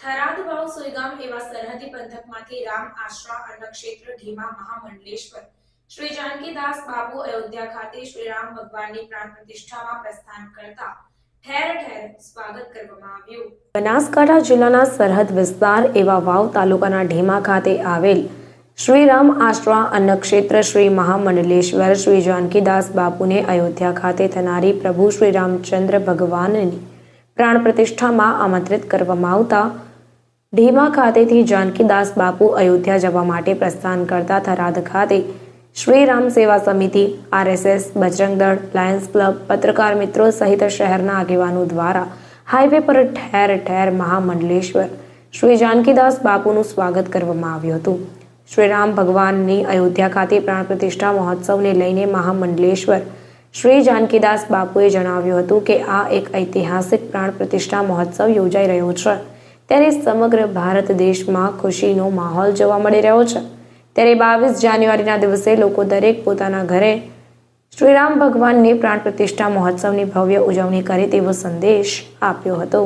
થરાદ વાવ સોયગામ એવા સરહદી પંથકમાંથી રામ આશ્રા અન્નક્ષેત્ર ઢીમા મહામંડલેશ્વર. શ્રી જાનકીદાસ બાબુ અયોધ્યા ખાતે શ્રી રામ ભગવાનની પ્રાણ પ્રતિષ્ઠામાં પ્રસ્થાન કરતા બનાસકાંઠા જિલ્લાના સરહદ વિસ્તાર એવા વાવ તાલુકાના ઢીમા ખાતે આવેલ શ્રીરામ આશ્રા અન્નક્ષેત્ર શ્રી મહામંડલેશ્વર શ્રી જાનકીદાસ બાપુને અયોધ્યા ખાતે થનારી પ્રભુ શ્રી રામચંદ્ર ભગવાનની પ્રાણ પ્રતિષ્ઠામાં આમંત્રિત કરવામાં આવતા ઢીમા ખાતેથી જાનકીદાસ બાપુ અયોધ્યા જવા માટે પ્રસ્થાન કરતા થરાદ ખાતે શ્રી રામ સેવા સમિતિ, આરએસએસ, બજરંગ દળ, લાયન્સ ક્લબ, પત્રકાર મિત્રો સહિત શહેરના આગેવાનો દ્વારા હાઈવે પર ઠેર ઠેર મહામંડલેશ્વર શ્રી જાનકીદાસ બાપુનું સ્વાગત કરવામાં આવ્યું હતું. શ્રી રામ ભગવાનની અયોધ્યા ખાતે પ્રાણ પ્રતિષ્ઠા મહોત્સવને લઈને મહામંડલેશ્વર શ્રી જાનકીદાસ બાપુએ જણાવ્યું હતું કે આ એક ઐતિહાસિક પ્રાણ પ્રતિષ્ઠા મહોત્સવ યોજાઈ રહ્યો છે. ત્યારે સમગ્ર ભારત દેશમાં ખુશીનો માહોલ જોવા મળી રહ્યો છે. ત્યારે બાવીસ જાન્યુઆરીના દિવસે લોકો દરેક પોતાના ઘરે શ્રીરામ ભગવાનની પ્રાણ પ્રતિષ્ઠા મહોત્સવની ભવ્ય ઉજવણી કરે તેવો સંદેશ આપ્યો હતો.